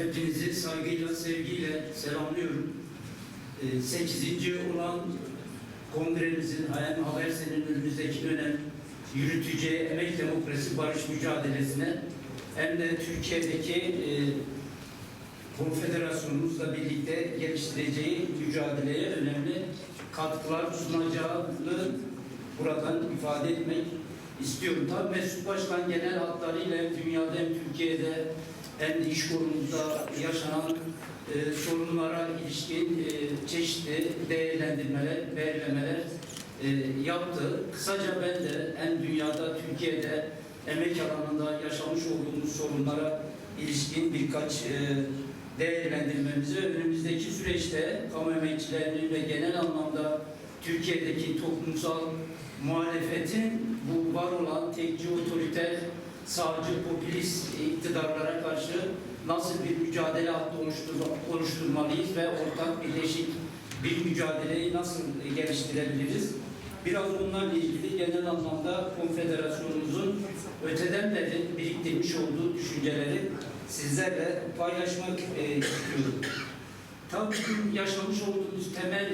Hepinizi saygıyla, sevgiyle selamlıyorum. Ee, 8. olan kongremizin hem Habersen'in önümüzdeki dönem yürüteceği emek demokrasi barış mücadelesine hem de Türkiye'deki e, konfederasyonumuzla birlikte geliştireceği mücadeleye önemli katkılar sunacağını buradan ifade etmek istiyorum. Tabii Mesut Başkan genel hatlarıyla hem dünyada hem Türkiye'de de iş konumunda yaşanan e, sorunlara ilişkin e, çeşitli değerlendirmeler, belirlemeler e, yaptı. Kısaca ben de hem dünyada, Türkiye'de emek alanında yaşamış olduğumuz sorunlara ilişkin birkaç e, değerlendirmemizi ve önümüzdeki süreçte kamu emekçilerinin ve genel anlamda Türkiye'deki toplumsal muhalefetin bu var olan tekçi otoriter sağcı popülist iktidarlara karşı nasıl bir mücadele hattı oluştur- oluşturmalıyız ve ortak birleşik bir mücadeleyi nasıl geliştirebiliriz? Biraz bunlarla ilgili genel anlamda konfederasyonumuzun öteden beri biriktirmiş olduğu düşünceleri sizlerle paylaşmak e, istiyorum. Tabii bugün yaşamış olduğumuz temel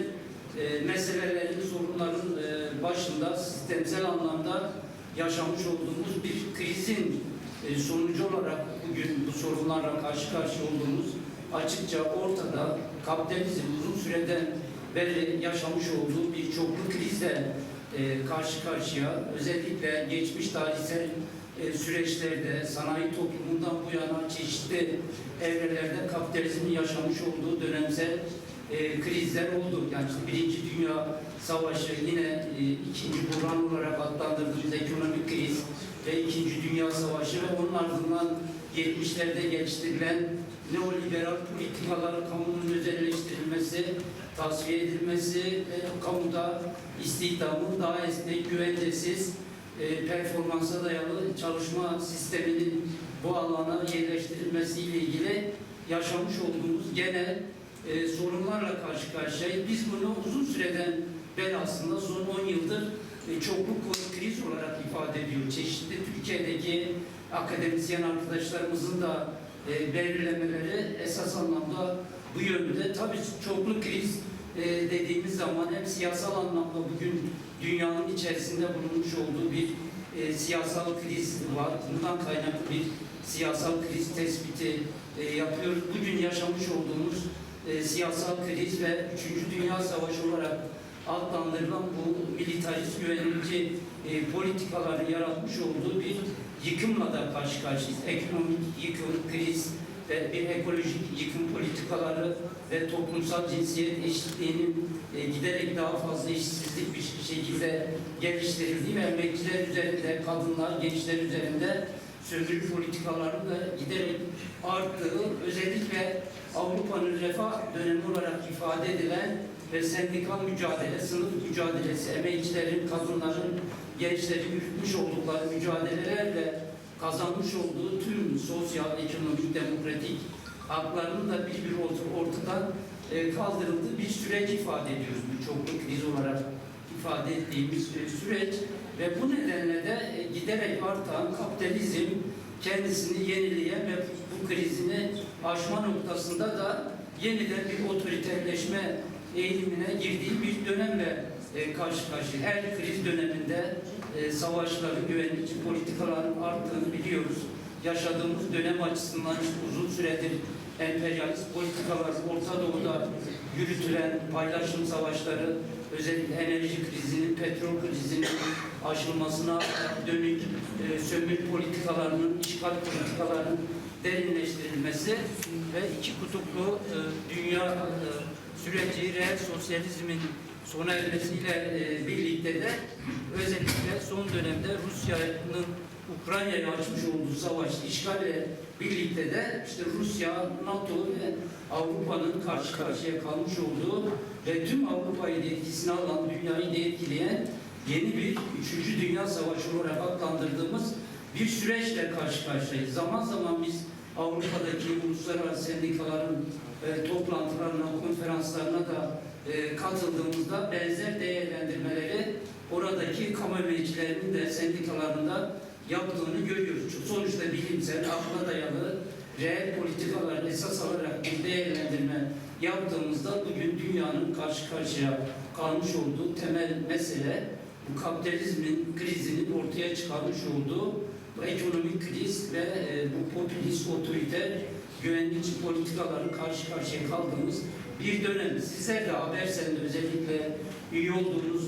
e, meselelerin, sorunların e, başında sistemsel anlamda yaşamış olduğumuz bir krizin e, sonucu olarak bugün bu sorunlarla karşı karşıya olduğumuz açıkça ortada kapitalizm uzun süreden beri yaşamış olduğu bir çoklu krizle e, karşı karşıya özellikle geçmiş tarihsel e, süreçlerde sanayi toplumundan bu yana çeşitli evrelerde kapitalizmin yaşamış olduğu dönemsel e, krizler oldu. Yani işte Birinci Dünya Savaşı yine e, ikinci buhran olarak adlandırdığımız ekonomik kriz ve İkinci Dünya Savaşı ve onun ardından 70'lerde geliştirilen neoliberal politikalar, kamunun özelleştirilmesi, tasfiye edilmesi, e, kamuda istihdamın daha esnek, güvencesiz, e, performansa dayalı çalışma sisteminin bu alana yerleştirilmesiyle ilgili yaşamış olduğumuz genel e, sorunlarla karşı karşıyayız. Biz bunu uzun süreden beri aslında son 10 yıldır e, çoklu kriz olarak ifade ediyor. Çeşitli Türkiye'deki akademisyen arkadaşlarımızın da e, belirlemeleri esas anlamda bu yönde. Tabii çoklu kriz e, dediğimiz zaman hem siyasal anlamda bugün dünyanın içerisinde bulunmuş olduğu bir e, siyasal kriz var. Bundan kaynaklı bir siyasal kriz tespiti e, yapıyoruz. Bugün yaşamış olduğumuz e, siyasal kriz ve 3. Dünya Savaşı olarak adlandırılan bu militarist güvenlikçi e, politikaların yaratmış olduğu bir yıkımla da karşı karşıyayız. Ekonomik yıkım, kriz ve bir ekolojik yıkım politikaları ve toplumsal cinsiyet eşitliğinin e, giderek daha fazla eşitsizlik bir şekilde geliştirildiği ve emekçiler üzerinde, kadınlar, gençler üzerinde sömürü politikalarının da giderek arttığı, özellikle Avrupa'nın refah dönemi olarak ifade edilen ve sendikal mücadele, sınıf mücadelesi, emekçilerin, kadınların, gençlerin yürütmüş oldukları mücadelelerle kazanmış olduğu tüm sosyal, ekonomik, demokratik haklarının da bir bir ortadan e, kaldırıldığı bir süreç ifade ediyoruz. Bu çoklu kriz olarak ifade ettiğimiz e, süreç ve bu nedenle de e, giderek artan kapitalizm kendisini yenileyen ve bu krizini aşma noktasında da yeniden bir otoriterleşme eğilimine girdiği bir dönemle e, karşı karşıya. Her kriz döneminde e, savaşların, güvenlikçi politikaların arttığını biliyoruz. Yaşadığımız dönem açısından uzun süredir emperyalist politikalar Orta Doğu'da yürütülen paylaşım savaşları, özellikle enerji krizinin, petrol krizinin aşılmasına dönük e, sömürü politikalarının, işgal politikalarının derinleştirilmesi ve iki kutuplu e, dünya e, süreci, reel sosyalizmin sona ermesiyle e, birlikte de özellikle son dönemde Rusya'nın Ukrayna'ya açmış olduğu savaş, işgalle birlikte de işte Rusya, NATO ve Avrupa'nın karşı karşıya kalmış olduğu ve tüm Avrupa'yı da etkisine alan, dünyayı da etkileyen yeni bir üçüncü Dünya Savaşı olarak adlandırdığımız bir süreçle karşı karşıyayız. Zaman zaman biz Avrupa'daki uluslararası sendikaların e, toplantılarına, konferanslarına da e, katıldığımızda benzer değerlendirmeleri oradaki kamu de sendikalarında yaptığını görüyoruz. Sonuçta bilimsel, akla dayalı reel politikalar esas alarak bir değerlendirme yaptığımızda bugün dünyanın karşı karşıya kalmış olduğu temel mesele bu kapitalizmin krizinin ortaya çıkarmış olduğu ekonomik kriz ve e, bu popülist otoriter güvenlikçi politikaların karşı karşıya kaldığımız bir dönem. Sizler de Habersen'de özellikle üye olduğunuz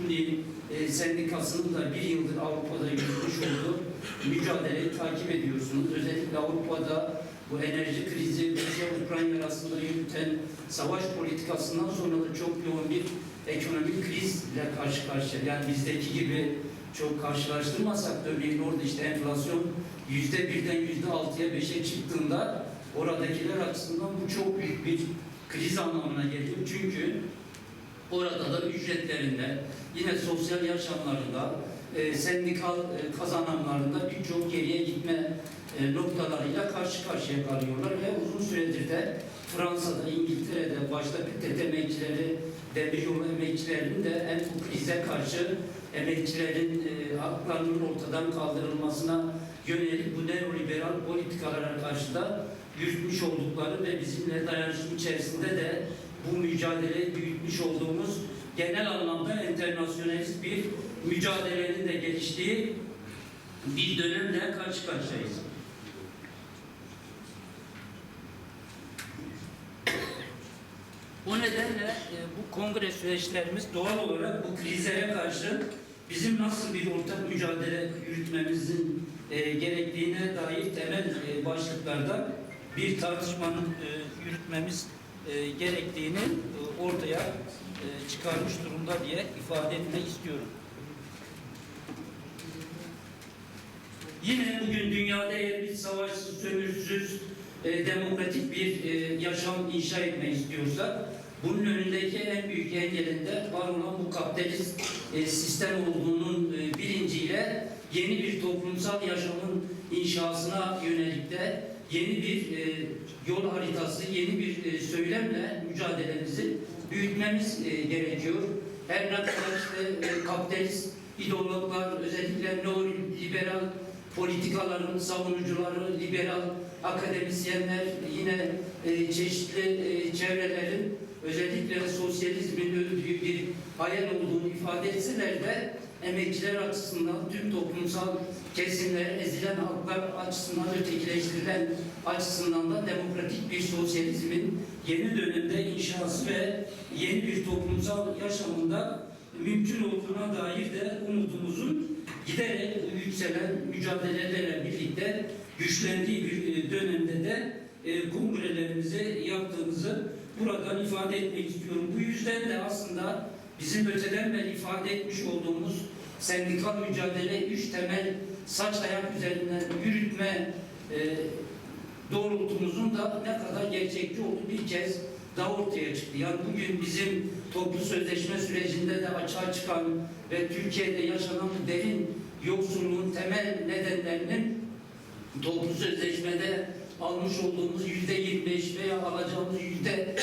UNİ e, sendikasının da bir yıldır Avrupa'da yürütmüş olduğu mücadeleyi takip ediyorsunuz. Özellikle Avrupa'da bu enerji krizi, Rusya-Ukrayna arasında yürüten savaş politikasından sonra da çok yoğun bir ekonomik krizle karşı karşıya. Yani bizdeki gibi çok karşılaştırmasak da örneğin orada işte enflasyon yüzde birden yüzde altıya beşe çıktığında oradakiler açısından bu çok büyük bir kriz anlamına geliyor. Çünkü orada da ücretlerinde yine sosyal yaşamlarında e, sendikal e, kazanımlarında birçok geriye gitme e, noktalarıyla karşı karşıya kalıyorlar ve uzun süredir de Fransa'da, İngiltere'de başta PTT emekçileri, demiryolu emekçilerinin de en bu krize karşı emekçilerin e, haklarının ortadan kaldırılmasına yönelik bu neoliberal politikalara karşı da yürütmüş oldukları ve bizimle dayanışma içerisinde de bu mücadeleyi büyütmüş olduğumuz genel anlamda internasyonelist bir mücadelenin de geliştiği bir dönemle karşı karşıyayız. O nedenle e, bu kongre süreçlerimiz doğal olarak bu krizlere karşı bizim nasıl bir ortak mücadele yürütmemizin e, gerektiğine dair temel e, başlıklarda bir tartışmanın e, yürütmemiz e, gerektiğini e, ortaya e, çıkarmış durumda diye ifade etmek istiyorum. Yine bugün dünyada eğer bir savaşsız, sömürüsüz, e, demokratik bir e, yaşam inşa etmek istiyorsak bunun önündeki en büyük engelinde var olan bu kapitalist e, sistem olduğunun e, bilinciyle yeni bir toplumsal yaşamın inşasına yönelik de yeni bir e, yol haritası, yeni bir söylemle mücadelemizi büyütmemiz gerekiyor. Her ne kadar işte kapitalist ideologlar, özellikle neoliberal politikaların savunucuları, liberal akademisyenler, yine çeşitli çevrelerin özellikle sosyalizmin öldüğü bir hayal olduğunu ifade etseler de emekçiler açısından, tüm toplumsal kesimler, ezilen halklar açısından, ötekileştirilen açısından da demokratik bir sosyalizmin yeni dönemde inşası ve yeni bir toplumsal yaşamında mümkün olduğuna dair de umudumuzun giderek yükselen mücadelelerle birlikte güçlendiği bir e, dönemde de e, kongrelerimizi yaptığımızı buradan ifade etmek istiyorum. Bu yüzden de aslında bizim öteden beri ifade etmiş olduğumuz sendikal mücadele üç temel saç ayak üzerinden yürütme e, doğrultumuzun da ne kadar gerçekçi olduğu bir kez daha ortaya çıktı. Yani bugün bizim toplu sözleşme sürecinde de açığa çıkan ve Türkiye'de yaşanan derin yoksulluğun temel nedenlerinin toplu sözleşmede almış olduğumuz yüzde 25 veya alacağımız yüzde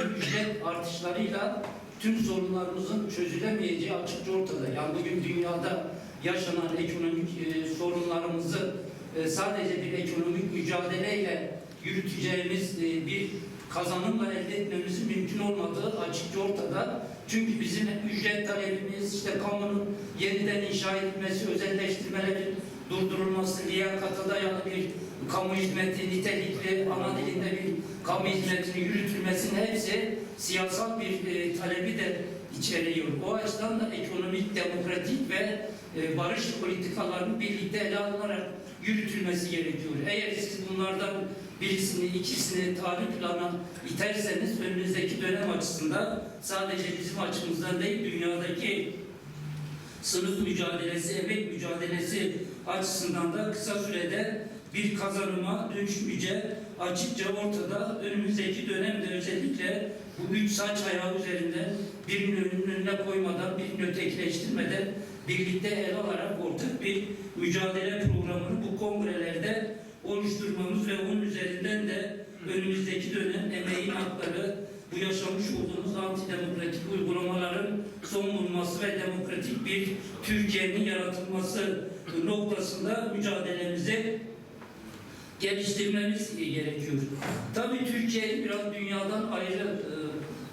50 ücret artışlarıyla tüm sorunlarımızın çözülemeyeceği açıkça ortada. Yani bugün dünyada yaşanan ekonomik e, sorunlarımızı e, sadece bir ekonomik mücadeleyle yürüteceğimiz e, bir kazanımla elde etmemizin mümkün olmadığı açıkça ortada. Çünkü bizim ücret talebimiz, işte kamunun yeniden inşa edilmesi, özelleştirmelerin durdurulması, liyakata dayalı bir kamu hizmeti, nitelikli ana dilinde bir kamu hizmetinin yürütülmesinin hepsi siyasal bir e, talebi de içeriyor. O açıdan da ekonomik, demokratik ve e, barış politikalarının birlikte ele alınarak yürütülmesi gerekiyor. Eğer siz bunlardan birisini, ikisini tarih plana iterseniz önümüzdeki dönem açısından sadece bizim açımızdan değil dünyadaki sınıf mücadelesi, emek mücadelesi açısından da kısa sürede bir kazanıma dönüşmeyeceği açıkça ortada. Önümüzdeki dönemde özellikle bu üç saç ayağı üzerinden birinin önüne koymadan, birini ötekileştirmeden birlikte ele alarak ortak bir mücadele programını bu kongrelerde oluşturmamız ve onun üzerinden de önümüzdeki dönem emeğin hakları, bu yaşamış olduğumuz antidemokratik uygulamaların son bulması ve demokratik bir Türkiye'nin yaratılması noktasında mücadelemizi geliştirmemiz gerekiyor. Tabii Türkiye'yi biraz dünyadan ayrı e,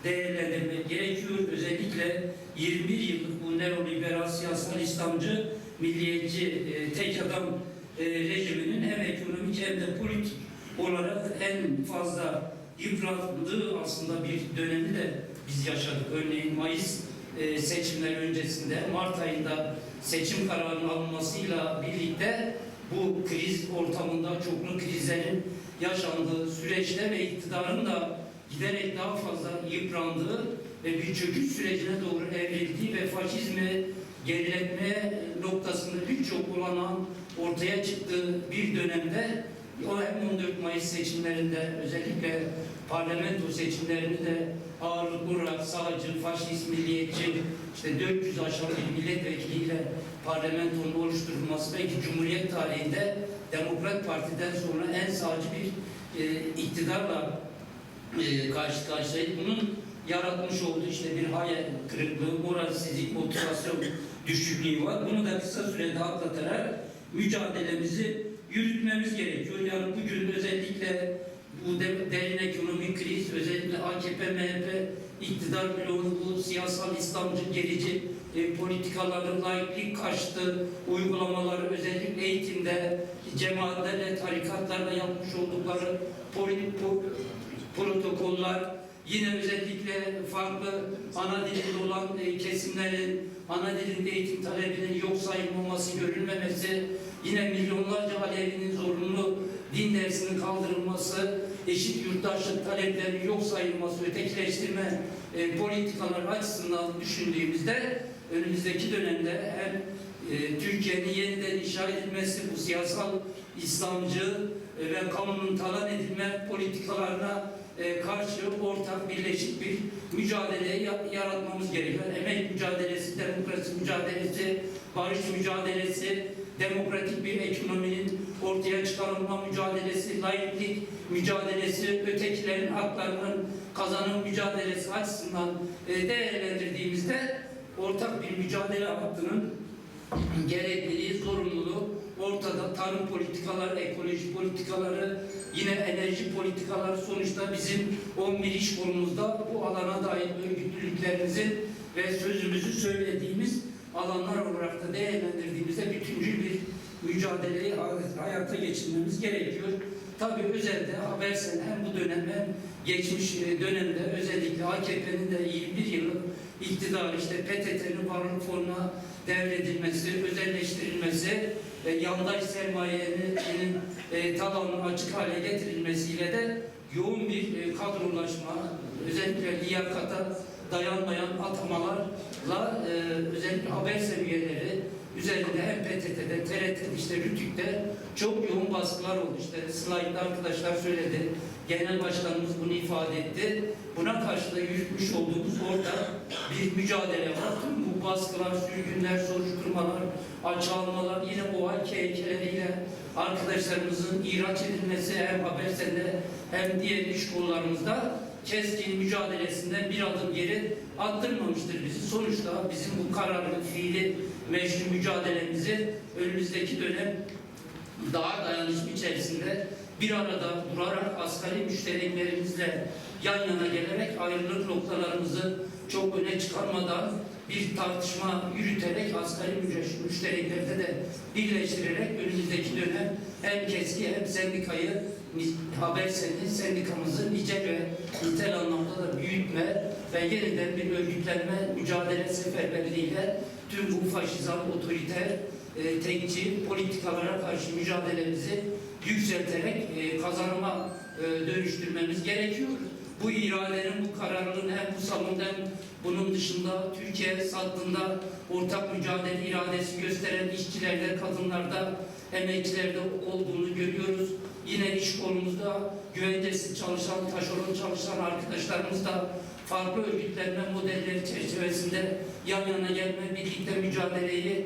değerlendirmek gerekiyor. Özellikle 21 yıllık bu neoliberal siyasal İslamcı milliyetçi e, tek adam e, rejiminin hem ekonomik hem de politik olarak en fazla yıprattığı aslında bir dönemi de biz yaşadık. Örneğin Mayıs e, seçimler öncesinde Mart ayında seçim kararının alınmasıyla birlikte bu kriz ortamında çoklu krizlerin yaşandığı süreçte ve iktidarın da giderek daha fazla yıprandığı ve bir çöküş sürecine doğru evrildiği ve faşizmi geriletme noktasında birçok olanağın ortaya çıktığı bir dönemde o hem 14 Mayıs seçimlerinde özellikle parlamento seçimlerini de ağırlıklı olarak sağcı, faşist, milliyetçi, işte 400 aşağı bir milletvekiliyle parlamentonun oluşturulması belki Cumhuriyet tarihinde Demokrat Parti'den sonra en sağcı bir e, iktidarla e, karşı karşıyayız. Bunun yaratmış olduğu işte bir hayal kırıklığı, moralsizlik, motivasyon düşüklüğü var. Bunu da kısa sürede atlatarak mücadelemizi yürütmemiz gerekiyor. Yani bugün özellikle bu de- derin ekonomik kriz, özellikle AKP, MHP iktidar bloğunun bu siyasal İslamcı gerici e, politikaları, laiklik karşıtı uygulamaları, özellikle eğitimde cemaatlerle, tarikatlarla yapmış oldukları poli, po- protokoller, yine özellikle farklı ana dilinde olan e, kesimlerin ana dilinde eğitim talebinin yok sayılmaması, görülmemesi, yine milyonlarca Alevi'nin zorunlu din dersinin kaldırılması, eşit yurttaşlık taleplerinin yok sayılması, ötekileştirme e, politikaları açısından düşündüğümüzde önümüzdeki dönemde hem e, Türkiye'nin yeniden inşa edilmesi, bu siyasal İslamcı e, ve kamunun talan edilme politikalarına e, karşı ortak birleşik bir mücadele ya- yaratmamız gerekiyor. Emek mücadelesi, demokrasi mücadelesi, barış mücadelesi, demokratik bir ekonominin ortaya çıkarılma mücadelesi, laiklik mücadelesi, ötekilerin haklarının kazanım mücadelesi açısından e, değerlendirdiğimizde ortak bir mücadele hattının gerekliliği, zorunluluğu ortada. Tarım politikaları, ekoloji politikaları, yine enerji politikaları. Sonuçta bizim 11 iş kolumuzda bu alana dair örgütlülüklerimizin ve sözümüzü söylediğimiz alanlar olarak da değerlendirdiğimizde bütüncül bir mücadeleyi hayata geçirmemiz gerekiyor. Tabii özelde Habersen hem bu dönem hem geçmiş e, dönemde özellikle AKP'nin de 21 yıllık iktidar işte PTT'nin varlık fonuna devredilmesi, özelleştirilmesi yandaş sermayenin e, talanının açık hale getirilmesiyle de yoğun bir e, kadrolaşma, özellikle liyakata dayanmayan atamalarla e, özellikle haber seviyeleri üzerinde hem PTT'de, TRT'de, işte Rütük'te çok yoğun baskılar oldu. İşte slaytda arkadaşlar söyledi. Genel başkanımız bunu ifade etti. Buna karşı da yürütmüş olduğumuz orada bir mücadele var. Tüm bu baskılar, sürgünler, soruşturmalar, alçalmalar, yine o hal heykeleriyle arkadaşlarımızın ihraç edilmesi hem Habersen'de hem diğer iş kollarımızda keskin mücadelesinden bir adım geri attırmamıştır bizi. Sonuçta bizim bu kararlı, fiili, meşru mücadelemizi önümüzdeki dönem daha dayanışma içerisinde bir arada durarak asgari müştereklerimizle yan yana gelerek ayrılık noktalarımızı çok öne çıkarmadan bir tartışma yürüterek asgari müştereklerde de birleştirerek önümüzdeki dönem hem keski hem sendikayı haber senin sendikamızı nice ve nitel anlamda da büyütme ve yeniden bir örgütlenme mücadele seferberliğiyle tüm bu faşizan, otoriter, e, tekçi politikalara karşı mücadelemizi yükselterek e, kazanıma e, dönüştürmemiz gerekiyor. Bu iradenin, bu kararlılığın hem bu salonda hem bunun dışında Türkiye sattığında ortak mücadele iradesi gösteren işçilerde, kadınlarda, emekçilerde olduğunu görüyoruz. Yine iş kolumuzda güvencesiz çalışan, taşeron çalışan arkadaşlarımız da farklı örgütlenme modelleri çerçevesinde yan yana gelme, birlikte mücadeleyi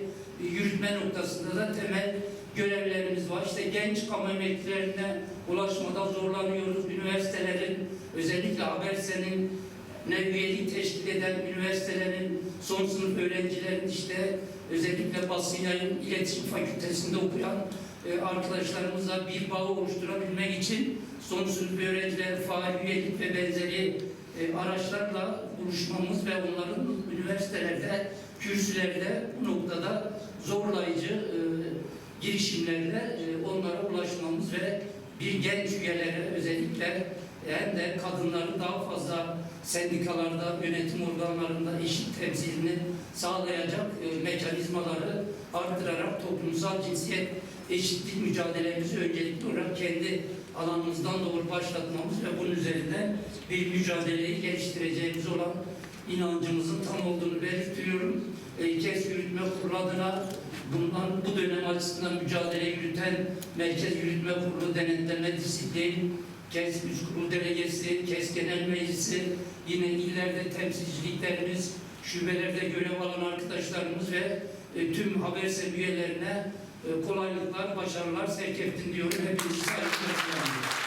yürütme noktasında da temel görevlerimiz var. İşte genç kamu emeklilerine ulaşmada zorlanıyoruz. Üniversitelerin özellikle Habersen'in ne üyelik teşkil eden üniversitelerin son sınıf öğrencilerin işte özellikle basın yayın iletişim fakültesinde okuyan e, arkadaşlarımızla bir bağ oluşturabilmek için son sınıf öğrenciler, faal üyelik ve benzeri e, araçlarla buluşmamız ve onların üniversitelerde, kürsülerde bu noktada zorlayıcı e, girişimlerle e, onlara ulaşmamız ve bir genç üyelere özellikle hem de kadınların daha fazla sendikalarda, yönetim organlarında eşit temsilini sağlayacak e, mekanizmaları arttırarak toplumsal cinsiyet eşitlik mücadelemizi öncelikli olarak kendi alanımızdan doğru başlatmamız ve bunun üzerinden bir mücadeleyi geliştireceğimiz olan inancımızın tam olduğunu belirtiyorum. E, KES Yürütme Kurulu adına bundan bu dönem açısından mücadele yürüten Merkez Yürütme Kurulu Denetleme Disiplin, KES Üst Kurulu Delegesi, KES Genel Meclisi, yine illerde temsilciliklerimiz, şubelerde görev alan arkadaşlarımız ve e, tüm Haberse üyelerine kolaylıklar, başarılar sevk ettin diyorum. Hepinizi selamlıyorum.